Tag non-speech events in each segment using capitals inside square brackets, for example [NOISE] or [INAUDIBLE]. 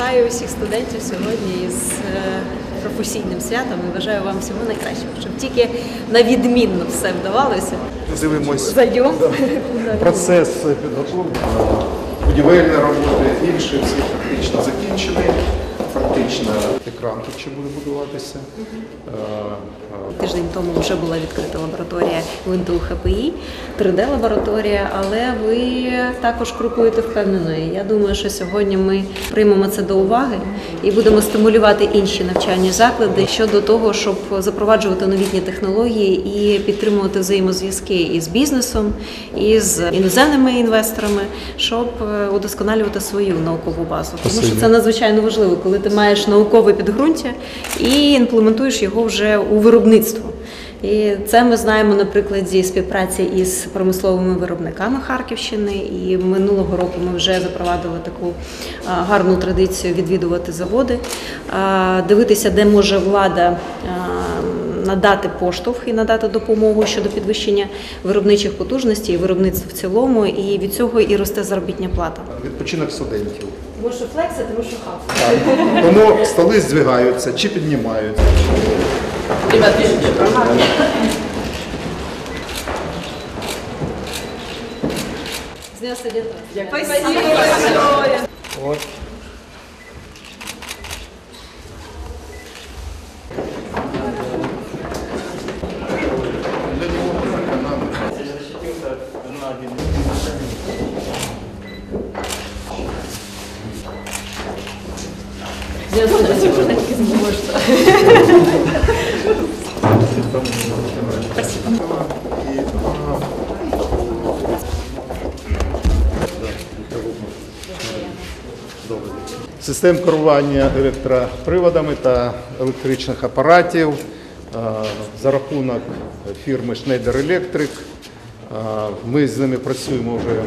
вітаю усіх студентів сьогодні з е, професійним святом і бажаю вам всього найкращого, щоб тільки на відмінно все вдавалося. Дивимось да. [LAUGHS] процес підготовки, будівельні роботи, інші всі практично закінчені. Фактично екран тут ще буде будуватися. Е, е, Тиждень тому вже була відкрита лабораторія в НТУ ХПІ, 3D-лабораторія, але ви також крокуєте впевнено. І я думаю, що сьогодні ми приймемо це до уваги і будемо стимулювати інші навчальні заклади щодо того, щоб запроваджувати новітні технології і підтримувати взаємозв'язки із бізнесом, і з іноземними інвесторами, щоб е, удосконалювати свою наукову базу. Тому що це надзвичайно важливо, коли ти маєш наукове підґрунтя і імплементуєш його вже у виробництво. І це ми знаємо на прикладі співпраці із промисловими виробниками Харківщини. І минулого року ми вже запровадили таку гарну традицію відвідувати заводи, дивитися, де може влада. Надати поштовх і надати допомогу щодо підвищення виробничих потужностей, і виробництва в цілому, і від цього і росте заробітня плата. Відпочинок студентів. Тому що флекси, тому що. Так. Тому столи здвигаються чи піднімаються. З дня студента. От. Для него только надо. З дня студентів вже таки зможете. Систем керування електроприводами та електричних апаратів за рахунок фірми Schneider Electric. Ми з ними працюємо вже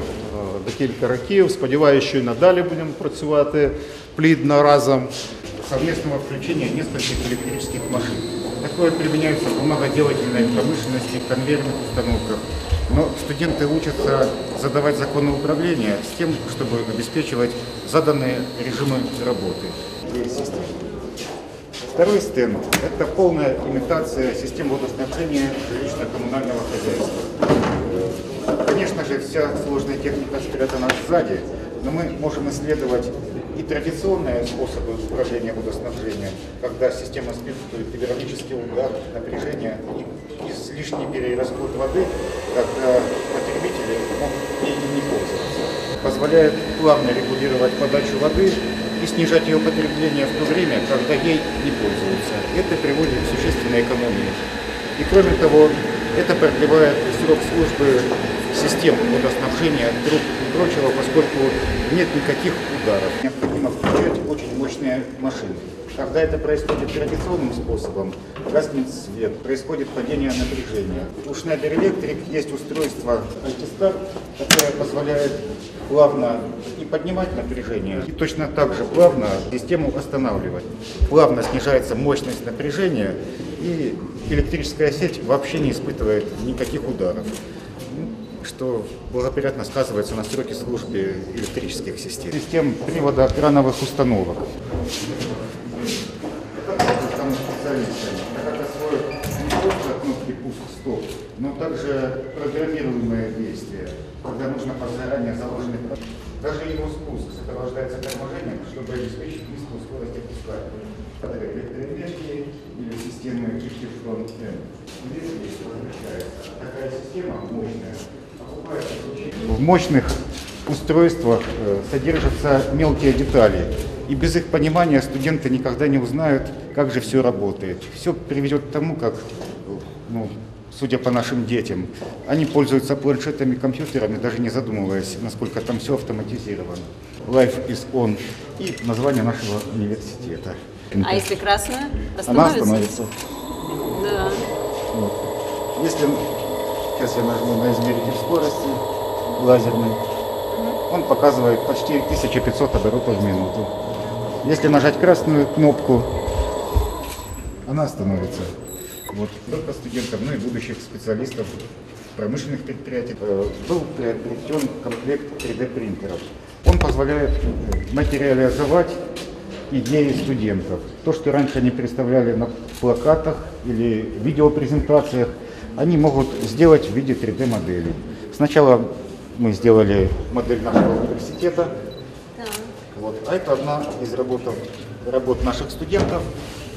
декілька років. Сподіваюся, що і надалі будемо працювати плідно разом. Совместного включения нескольких электрических машин. Такое применяется в бумагоделательной промышленности, конвейерных установках. Но студенты учатся задавать законы управления с тем, чтобы обеспечивать заданные режимы работы. Второй стенд – это полная имитация систем водоснабжения жилищно-коммунального хозяйства. Конечно же, вся сложная техника спрятана сзади, но мы можем исследовать и традиционные способы управления водоснабжением, когда система испытывает гидравлический удар, напряжение и излишний перерасход воды, когда потребители могут ей не пользоваться. Позволяет плавно регулировать подачу воды и снижать ее потребление в то время, когда ей не пользуются. Это приводит к существенной экономии. И кроме того, это продлевает срок службы систем водоснабжения друг и прочего, поскольку нет никаких ударов. Необходимо включать очень мощные машины. Когда это происходит традиционным способом, гаснет свет, происходит падение напряжения. У Schneider Electric есть устройство антистарт, которое позволяет плавно и поднимать напряжение, и точно так же плавно систему останавливать. Плавно снижается мощность напряжения, и электрическая сеть вообще не испытывает никаких ударов, что благоприятно сказывается на сроке службы электрических систем. Систем привода крановых установок. Пуск-стоп, но также программируемые действия, когда нужно по заранее заложенный Даже его спуск сопровождается торможением, чтобы обеспечить низкую скорость опускания. Электроэнергии или системы Тифлон М. Здесь есть размещается. Такая система мощная. В мощных устройствах э, содержатся мелкие детали. И без их понимания студенты никогда не узнают, как же все работает. Все приведет к тому, как, ну, судя по нашим детям, они пользуются планшетами, компьютерами, даже не задумываясь, насколько там все автоматизировано. Life is on. И название нашего университета. А если красная? Она Остановится? остановится. Да. Если сейчас я нажму на измеритель скорости лазерный, он показывает почти 1500 оборотов в минуту. Если нажать красную кнопку, она остановится. Вот. Только студентам, ну и будущих специалистов промышленных предприятий э, был приобретен комплект 3D принтеров. Он позволяет э, материализовать идеи студентов. То, что раньше они представляли на плакатах или видеопрезентациях, они могут сделать в виде 3D-модели. Сначала мы сделали модель нашего университета, вот. А это одна из работ, работ наших студентов.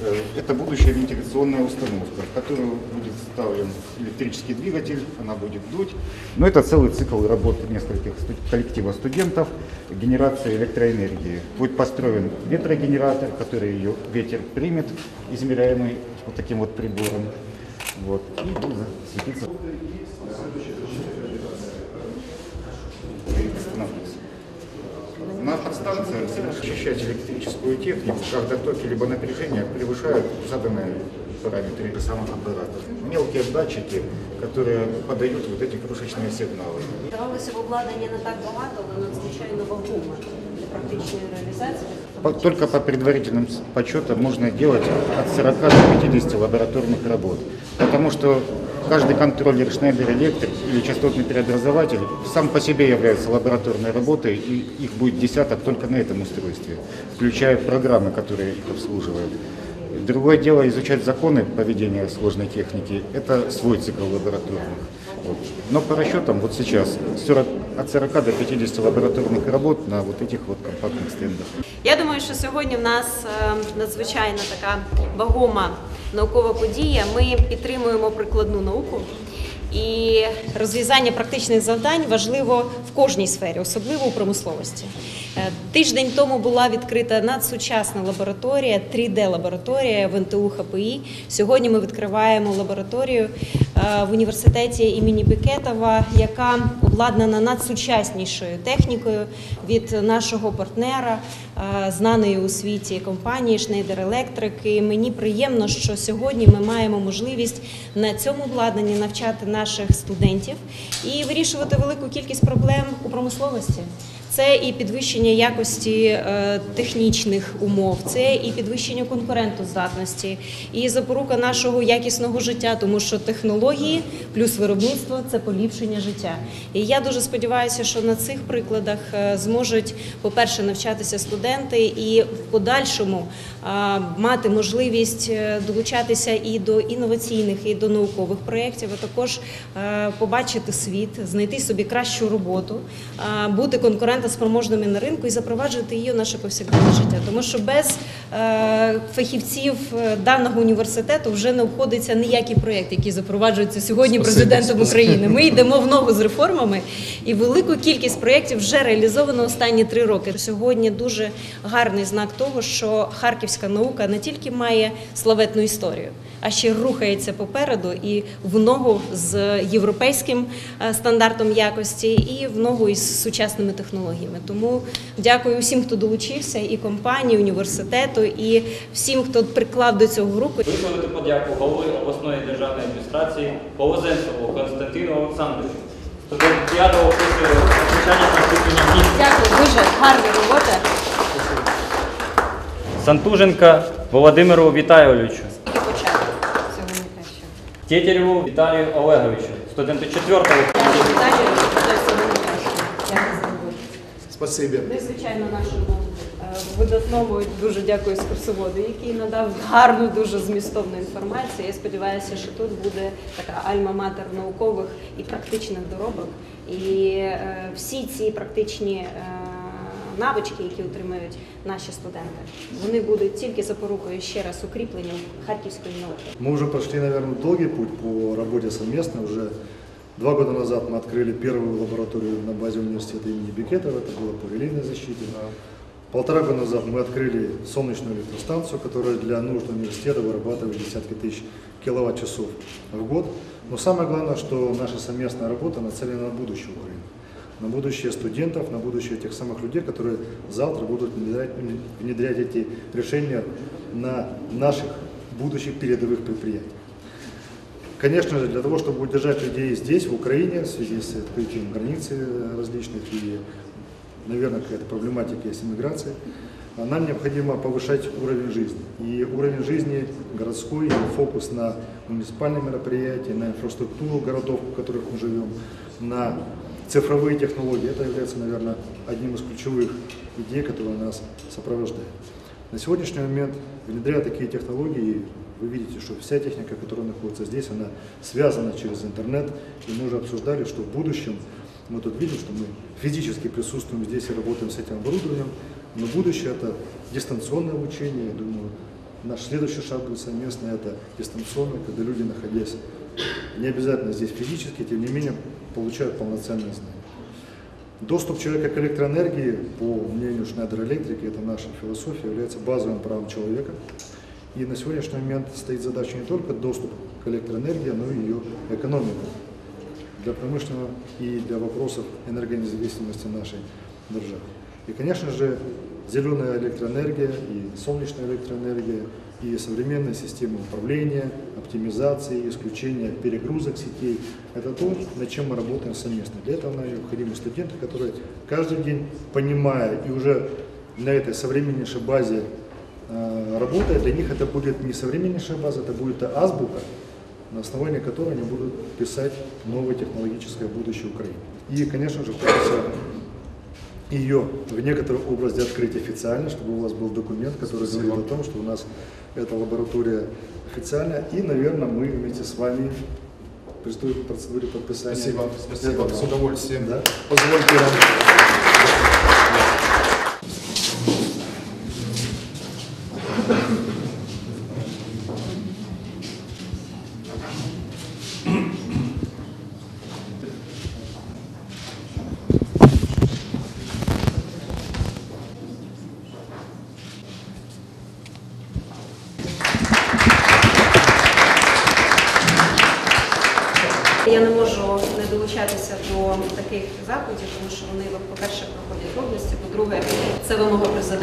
Э, Это будущая вентиляционная установка, в которую будет вставлен электрический двигатель, она будет дуть. Но это целый цикл работы нескольких сту- коллектива студентов, генерация электроэнергии. Будет построен ветрогенератор, который ее ветер примет, измеряемый вот таким вот прибором. Вот. И будет светиться. Остановлюсь. На подстанциях защищать электрическую технику, когда токи либо напряжение превышают заданные параметры самых аппаратов. Мелкие датчики, которые подают вот эти крошечные сигналы. Здавалося б, обладнання не так багато, але надзвичайно вагоме для практичної реалізації. По- Только по предварительным с- подсчетам можно делать от 40 до 50 лабораторных работ. Потому что каждый контроллер Schneider Electric или частотный преобразователь сам по себе является лабораторной работой, и их будет десяток только на этом устройстве, включая программы, которые их обслуживают. Другое дело изучать законы поведения сложной техники. Это свой цикл лабораторных. Вот. Но по расчетам вот сейчас 40, от 40 до 50 лабораторных работ на вот этих вот компактных стендах. Я думаю, що сьогодні в нас е, надзвичайно така вагома наукова подія. Ми підтримуємо прикладну науку. І розв'язання практичних завдань важливо в кожній сфері, особливо у промисловості. Е, Тиждень тому була відкрита надсучасна лабораторія, 3D-лабораторія в НТУ ХПІ. Сьогодні ми відкриваємо лабораторію е, в університеті імені Бекетова, яка обладнана надсучаснішою технікою від нашого партнера, е, знаної у світі компанії Schneider Electric. І мені приємно, що сьогодні ми маємо можливість на цьому обладнанні навчати наших студентів і вирішувати велику кількість проблем у промисловості. Це і підвищення якості е, технічних умов, це і підвищення конкурентоздатності, і запорука нашого якісного життя, тому що технології плюс виробництво це поліпшення життя. І я дуже сподіваюся, що на цих прикладах е, зможуть, по-перше, навчатися студенти, і в подальшому е, мати можливість долучатися і до інноваційних, і до наукових проєктів, а також побачити світ, знайти собі кращу роботу, бути е, бути конкурентоспроможними на ринку і запроваджувати її у наше повсякденне життя. Тому що без фахівців е, даного університету вже не обходиться ніякий проєкт, який запроваджується сьогодні президентом України. Ми йдемо в ногу з реформами, і велику кількість проєктів вже реалізовано останні три роки. Сьогодні дуже гарний знак того, що харківська наука не тільки має славетну історію, а ще рухається попереду і в ногу з європейським е, стандартом якості, і в ногу із сучасними технологіями. Тому дякую всім, хто долучився, і компанії, університету, і всім, хто приклав до цього руку. Висловити подяку голові обласної державної адміністрації Полозенцеву Константину Олександровичу, 5 курсу навчання та ступеня міста. Дякую, дуже гарна робота. Сантуженка Володимиру Віталійовичу. Тетереву Віталію Олеговичу, студенту 4 курсу. Віталію, бажаю всього. Дякую за роботу. Спасибо. Ну звичайно нашому е, видатному дуже дякую екскурсоводу, який надав гарну, дуже змістовну інформацію. Я сподіваюся, що тут буде така альма-матер наукових і практичних доробок. І е, всі ці практичні е, навички, які отримають наші студенти, вони будуть тільки запорукою ще раз укріпленням харківської науки. Мы уже прошли, наверное, долгий путь по работе совместно. Уже два года назад мы открыли первую лабораторию на базе университета имени Бекетова. Это было по релейной защите. Полтора года назад мы открыли солнечную электростанцию, которая для нужд университета вырабатывает десятки тысяч киловатт-часов в год. Но самое главное, что наша совместная работа нацелена на будущее Украины. На будущее студентов, на будущее тех самых людей, которые завтра будут внедрять, внедрять эти решения на наших будущих передовых предприятиях. Конечно же, для того, чтобы удержать людей здесь, в Украине, в связи с открытием границ э, различных и, наверное, какая-то проблематика есть иммиграции, нам необходимо повышать уровень жизни. И уровень жизни городской, фокус на муниципальные мероприятия, на инфраструктуру городов, в которых мы живем, на цифровые технологии. Это является, наверное, одним из ключевых идей, которые нас сопровождают. На сегодняшний момент, внедряя такие технологии, вы видите, что вся техника, которая находится здесь, она связана через интернет. И мы уже обсуждали, что в будущем, мы тут видим, что мы физически присутствуем здесь и работаем с этим оборудованием, но будущее это дистанционное обучение. Я думаю, наш следующий шаг будет совместно, это дистанционное, когда люди, находясь не обязательно здесь физически, тем не менее, получают полноценные знания. Доступ человека к электроэнергии, по мнению Schneider Electric, это наша философия, является базовым правом человека. И на сегодняшний момент стоит задача не только доступ к электроэнергии, но и ее экономика для промышленного и для вопросов энергонезависимости нашей державы. И, конечно же, зеленая электроэнергия и солнечная электроэнергия и современные системы управления, оптимизации, исключения перегрузок сетей – это то, над чем мы работаем совместно. Для этого нам необходимы студенты, которые каждый день, понимая и уже на этой современнейшей базе э, работая, для них это будет не современнейшая база, это будет азбука, на основании которой они будут писать новое технологическое будущее Украины. И, конечно же, хочется ее в некоторой области открыть официально, чтобы у вас был документ, который говорит о том, что у нас эта лаборатория официальная. И, наверное, мы вместе с вами приступим к процедуре подписания. Спасибо, спасибо, этого. с удовольствием. Да? Позвольте нам.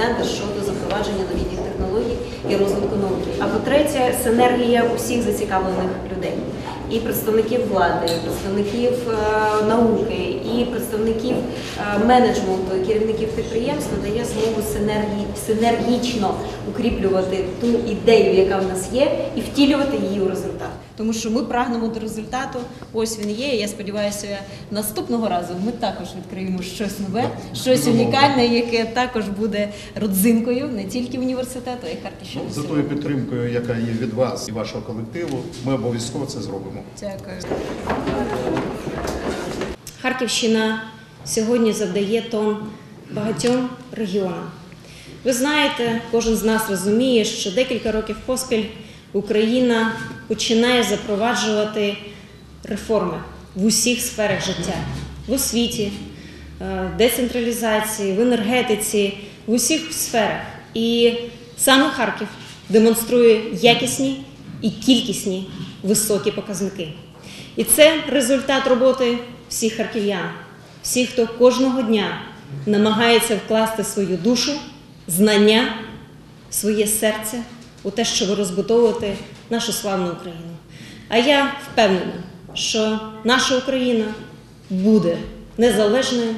Президента щодо запровадження новітніх технологій і розвитку науки. А по-третє, синергія усіх зацікавлених людей. І представників влади, і представників е, науки, і представників е, менеджменту, і керівників підприємств надає змогу синергії, синергічно укріплювати ту ідею, яка в нас є, і втілювати її у результат. Тому що ми прагнемо до результату. Ось він є. і Я сподіваюся, наступного разу ми також відкриємо щось нове, щось унікальне, яке також буде родзинкою не тільки університету, а й Харківщини. За тою підтримкою, яка є від вас і вашого колективу, ми обов'язково це зробимо. Дякую. Харківщина сьогодні завдає тон багатьом регіонам. Ви знаєте, кожен з нас розуміє, що декілька років поспіль Україна починає запроваджувати реформи в усіх сферах життя в освіті, е, децентралізації, в енергетиці, в усіх сферах. І саме Харків демонструє якісні і кількісні високі показники. І це результат роботи всіх харків'ян, всіх, хто кожного дня намагається вкласти свою душу, знання, своє серце у те, щоб розбудовувати нашу славну Україну. А я впевнена, що наша Україна буде незалежною,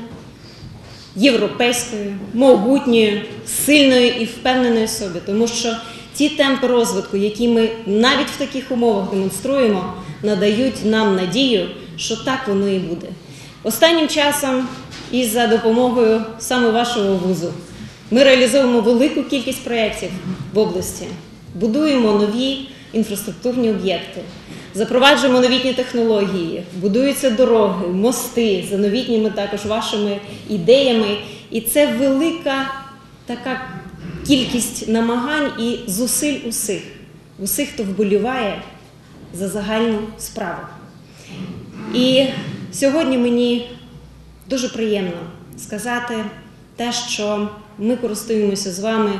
європейською, могутньою, сильною і впевненою собі, тому що ті темпи розвитку, які ми навіть в таких умовах демонструємо, надають нам надію, що так воно і буде. Останнім часом, і за допомогою саме вашого вузу, ми реалізовуємо велику кількість проєктів в області, будуємо нові інфраструктурні об'єкти, запроваджуємо новітні технології, будуються дороги, мости за новітніми також вашими ідеями. І це велика така кількість намагань і зусиль усіх, усіх, хто вболіває за загальну справу. І сьогодні мені дуже приємно сказати те, що ми користуємося з вами.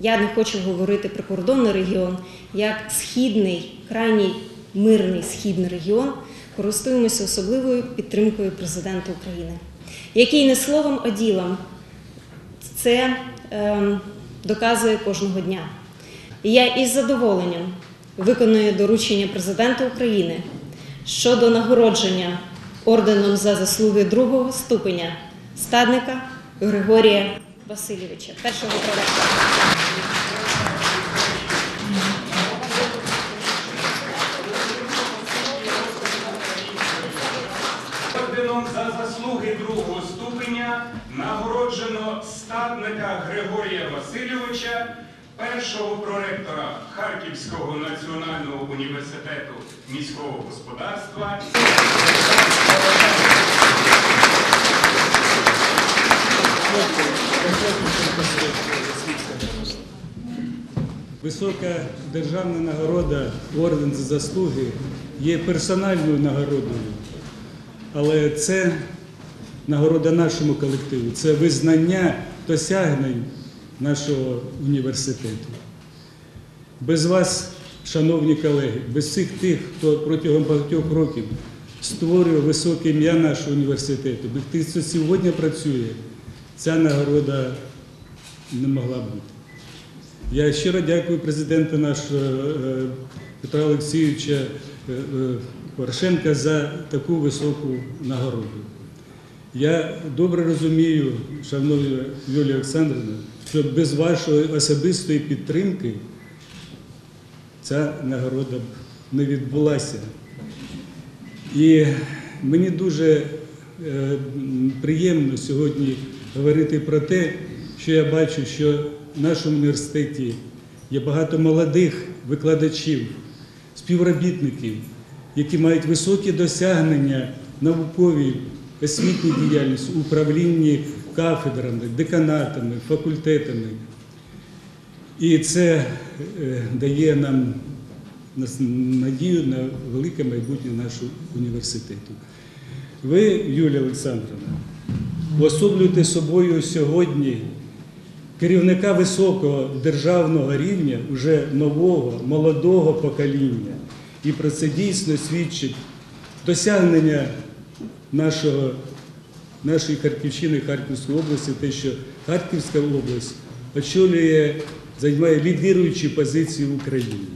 Я не хочу говорити про кордонний регіон, як східний, крайній мирний східний регіон, користуємося особливою підтримкою президента України, який не словом, а ділом це ем, доказує кожного дня. І я із задоволенням виконую доручення президента України щодо нагородження орденом за заслуги другого ступеня стадника Григорія Васильовича, першого проректора. орденом за заслуги другого ступеня нагороджено статника Григорія Васильовича, першого проректора Харківського національного університету міського господарства. Висока державна нагорода орден за заслуги є персональною нагородою, але це нагорода нашому колективу, це визнання досягнень нашого університету. Без вас, шановні колеги, без всіх тих, хто протягом багатьох років створює високе ім'я нашого університету, без тих, хто сьогодні працює, ця нагорода не могла бути. Я щиро дякую президенту нашого е, Петра Олексійовича е, е, Порошенка за таку високу нагороду. Я добре розумію, шановна Юлія Олександрівна, що без вашої особистої підтримки ця нагорода б не відбулася. І мені дуже е, приємно сьогодні говорити про те, що я бачу, що нашому університеті є багато молодих викладачів, співробітників, які мають високі досягнення в науковій, освітній діяльності, управлінні кафедрами, деканатами, факультетами. І це е, дає нам надію на велике майбутнє нашого університету. Ви, Юлія Олександровна, уособлюєте собою сьогодні керівника високого державного рівня, уже нового, молодого покоління. І про це дійсно свідчить досягнення нашого, нашої Харківщини, Харківської області, те, що Харківська область очолює, займає лідируючі позиції в Україні.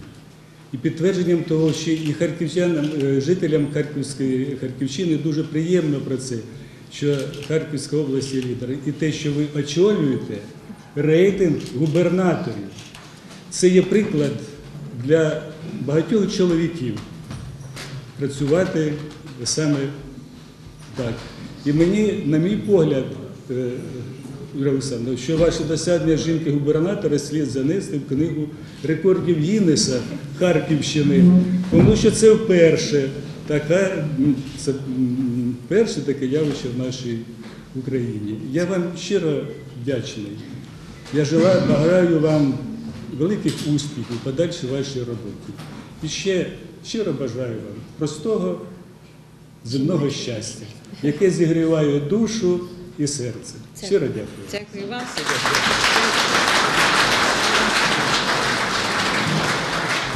І підтвердженням того, що і харківчанам, е, жителям Харківської Харківщини дуже приємно про це, що Харківська область є лідером. І те, що ви очолюєте рейтинг губернаторів, це є приклад для багатьох чоловіків працювати саме так. І мені, на мій погляд, е, Юрій Олександрович, що ваші досягнення жінки-губернатора слід занести в книгу рекордів Гіннеса Харківщини, тому що це вперше така, це перше таке явище в нашій Україні. Я вам щиро вдячний. Я желаю, бажаю вам великих успіхів в подальшій вашій роботі. І ще щиро бажаю вам простого земного щастя, яке зігріває душу і серце. Щиро дякую. Дякую вам.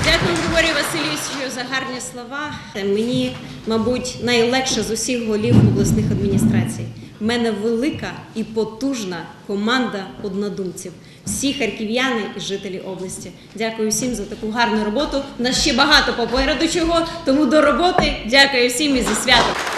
Дякую, Григорію Васильовичу, за гарні слова. Мені, мабуть, найлегше з усіх голів обласних адміністрацій. У мене велика і потужна команда однодумців. Всі харків'яни і жителі області. Дякую всім за таку гарну роботу. Нас ще багато попереду чого, тому до роботи. Дякую всім і зі святом.